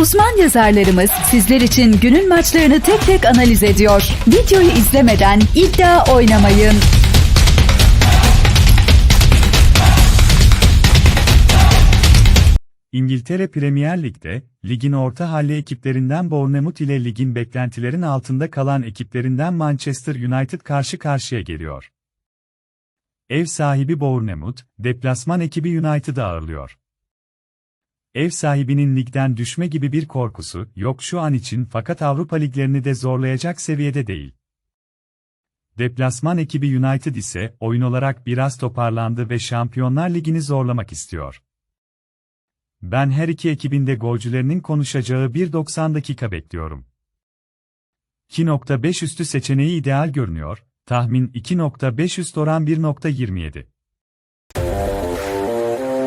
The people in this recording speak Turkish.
Uzman yazarlarımız sizler için günün maçlarını tek tek analiz ediyor. Videoyu izlemeden iddia oynamayın. İngiltere Premier Lig'de, ligin orta halli ekiplerinden Bournemouth ile ligin beklentilerin altında kalan ekiplerinden Manchester United karşı karşıya geliyor. Ev sahibi Bournemouth, deplasman ekibi United'ı ağırlıyor. Ev sahibinin ligden düşme gibi bir korkusu yok şu an için fakat Avrupa liglerini de zorlayacak seviyede değil. Deplasman ekibi United ise oyun olarak biraz toparlandı ve Şampiyonlar Ligi'ni zorlamak istiyor. Ben her iki ekibin de golcülerinin konuşacağı 1.90 dakika bekliyorum. 2.5 üstü seçeneği ideal görünüyor, tahmin 2.5 üst oran 1.27.